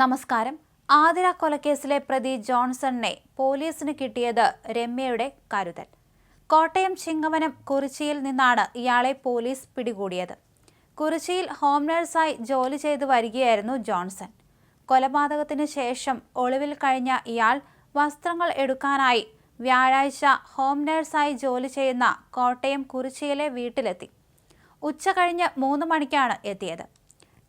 നമസ്കാരം. ആതിര കൊലക്കേസിലെ പ്രതി ജോൺസണിനെ പോലീസിന് കിട്ടിയത് രമ്യയുടെ കരുതൽ. കോട്ടയം ചിങ്ങവനം കുറിച്ചിയിൽ നിന്നാണ് ഇയാളെ പോലീസ് പിടികൂടിയത്. കുറിച്ചിയിൽ ഹോം നഴ്സായി ജോലി ചെയ്തു വരികയായിരുന്നു ജോൺസൺ. കൊലപാതകത്തിന് ശേഷം ഒളിവിൽ കഴിഞ്ഞ ഇയാൾ വസ്ത്രങ്ങൾ എടുക്കാനായി വ്യാഴാഴ്ച ഹോം നഴ്സായി ജോലി ചെയ്യുന്ന കോട്ടയം കുറിച്ചിയിലെ വീട്ടിലെത്തി. ഉച്ച കഴിഞ്ഞ് മൂന്ന് മണിക്കാണ് എത്തിയത്.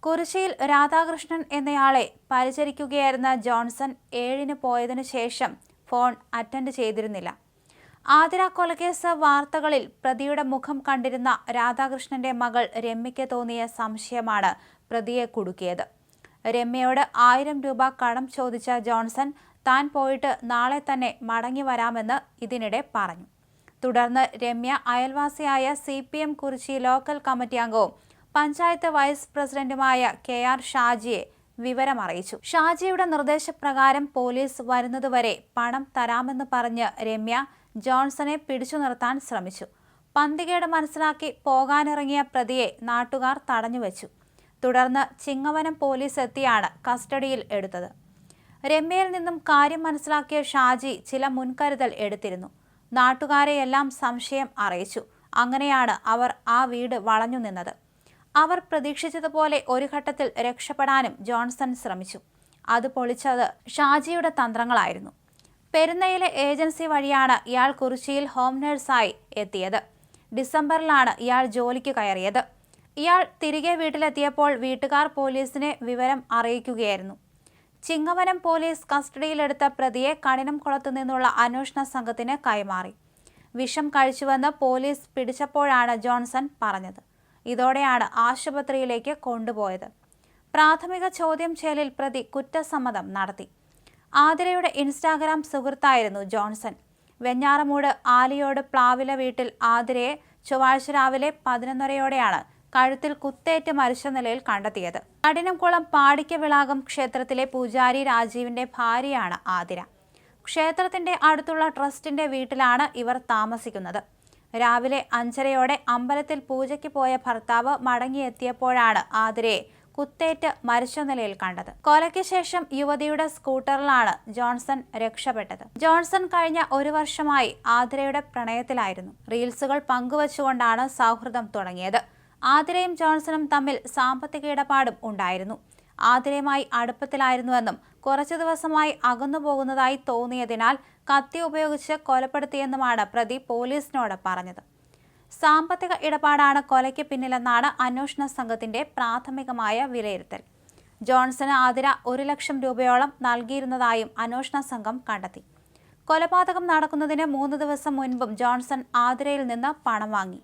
കുറിശ്ശിയിൽ രാധാകൃഷ്ണൻ എന്നയാളെ പരിചരിക്കുകയായിരുന്ന ജോൺസൺ ഏഴിന് പോയതിനു ശേഷം ഫോൺ അറ്റൻഡ് ചെയ്തിരുന്നില്ല. ആതിര കൊലകേസ് വാർത്തകളിൽ പ്രതിയുടെ മുഖം കണ്ടിരുന്ന രാധാകൃഷ്ണന്റെ മകൾ രമ്യയ്ക്ക് തോന്നിയ സംശയമാണ് പ്രതിയെ കുടുക്കിയത്. രമ്യയോട് ആയിരം രൂപ കടം ചോദിച്ച ജോൺസൺ താൻ പോയിട്ട് നാളെ തന്നെ മടങ്ങി വരാമെന്ന് ഇതിനിടെ പറഞ്ഞു. തുടർന്ന് രമ്യ അയൽവാസിയായ C P M Kurichi local committee അംഗവും പഞ്ചായത്ത് വൈസ് പ്രസിഡന്റുമായ കെ ആർ ഷാജിയെ വിവരമറിയിച്ചു. ഷാജിയുടെ നിർദ്ദേശപ്രകാരം പോലീസ് വരുന്നതുവരെ പണം തരാമെന്ന് പറഞ്ഞ് രമ്യ ജോൺസനെ പിടിച്ചു നിർത്താൻ ശ്രമിച്ചു. പന്തികേട് മനസ്സിലാക്കി പോകാനിറങ്ങിയ പ്രതിയെ നാട്ടുകാർ തടഞ്ഞുവെച്ചു തുടർന്ന് ചിങ്ങവനം പോലീസ് എത്തിയാണ് കസ്റ്റഡിയിൽ എടുത്തത്. രമ്യയിൽ നിന്നും കാര്യം മനസ്സിലാക്കിയ ഷാജി ചില മുൻകരുതൽ എടുത്തിരുന്നു. നാട്ടുകാരെയെല്ലാം സംശയം അറിയിച്ചു. അങ്ങനെയാണ് അവർ ആ വീട് വളഞ്ഞു നിന്നത്. അവർ പ്രതീക്ഷിച്ചതുപോലെ ഒരു ഘട്ടത്തിൽ രക്ഷപ്പെടാനും ജോൺസൺ ശ്രമിച്ചു. അത് പൊളിച്ചത് ഷാജിയുടെ തന്ത്രങ്ങളായിരുന്നു. പെരുന്നയിലെ ഏജൻസി വഴിയാണ് ഇയാൾ കുറിച്ചിയിൽ ഹോം നഴ്സായി എത്തിയത്. ഡിസംബറിലാണ് ഇയാൾ ജോലിക്ക് കയറിയത്. ഇയാൾ തിരികെ വീട്ടിലെത്തിയപ്പോൾ വീട്ടുകാർ പോലീസിനെ വിവരം അറിയിക്കുകയായിരുന്നു. ചിങ്ങവനം പോലീസ് കസ്റ്റഡിയിലെടുത്ത പ്രതിയെ കഠിനംകുളത്തു നിന്നുള്ള അന്വേഷണ സംഘത്തിന് കൈമാറി. വിഷം കഴിച്ചുവെന്ന് പോലീസ് പിടിച്ചപ്പോഴാണ് ജോൺസൺ പറഞ്ഞത്. ഇതോടെയാണ് ആശുപത്രിയിലേക്ക് കൊണ്ടുപോയത്. പ്രാഥമിക ചോദ്യം ചെയ്യലിൽ പ്രതി കുറ്റസമ്മതം നടത്തി. ആതിരയുടെ ഇൻസ്റ്റാഗ്രാം സുഹൃത്തായിരുന്നു ജോൺസൺ. വെഞ്ഞാറമൂട് ആലിയോട് പ്ലാവില വീട്ടിൽ ആതിരയെ ചൊവ്വാഴ്ച രാവിലെ പതിനൊന്നരയോടെയാണ് കഴുത്തിൽ കുത്തേറ്റ് മരിച്ച നിലയിൽ കണ്ടെത്തിയത്. കഠിനംകുളം പാടിക്കവിളാകം ക്ഷേത്രത്തിലെ പൂജാരി രാജീവിന്റെ ഭാര്യയാണ് ആതിര. ക്ഷേത്രത്തിന്റെ അടുത്തുള്ള ട്രസ്റ്റിന്റെ വീട്ടിലാണ് ഇവർ താമസിക്കുന്നത്. രാവിലെ അഞ്ചരയോടെ അമ്പലത്തിൽ പൂജയ്ക്ക് പോയ ഭർത്താവ് മടങ്ങിയെത്തിയപ്പോഴാണ് ആതിരയെ കുത്തേറ്റ് മരിച്ച നിലയിൽ കണ്ടത്. കൊലയ്ക്ക് ശേഷം യുവതിയുടെ സ്കൂട്ടറിലാണ് ജോൺസൺ രക്ഷപ്പെട്ടത്. ജോൺസൺ കഴിഞ്ഞ ഒരു വർഷമായി ആതിരയുടെ പ്രണയത്തിലായിരുന്നു. റീൽസുകൾ പങ്കുവച്ചുകൊണ്ടാണ് സൗഹൃദം തുടങ്ങിയത്. ആതിരയും ജോൺസണും തമ്മിൽ സാമ്പത്തിക ഇടപാടും ഉണ്ടായിരുന്നു. ആതിരയുമായി അടുപ്പത്തിലായിരുന്നുവെന്നും കുറച്ചു ദിവസമായി അകന്നു പോകുന്നതായി തോന്നിയതിനാൽ കത്തി ഉപയോഗിച്ച് കൊലപ്പെടുത്തിയെന്നുമാണ് പ്രതി പോലീസിനോട് പറഞ്ഞത്. സാമ്പത്തിക ഇടപാടാണ് കൊലയ്ക്ക് പിന്നിലെന്നാണ് അന്വേഷണ സംഘത്തിന്റെ പ്രാഥമികമായ വിലയിരുത്തൽ. ജോൺസന് ആതിര ഒരു ലക്ഷം രൂപയോളം നൽകിയിരുന്നതായും അന്വേഷണ സംഘം കണ്ടെത്തി. കൊലപാതകം നടക്കുന്നതിന് മൂന്ന് ദിവസം മുൻപും ജോൺസൺ ആതിരയിൽ നിന്ന് പണം വാങ്ങി.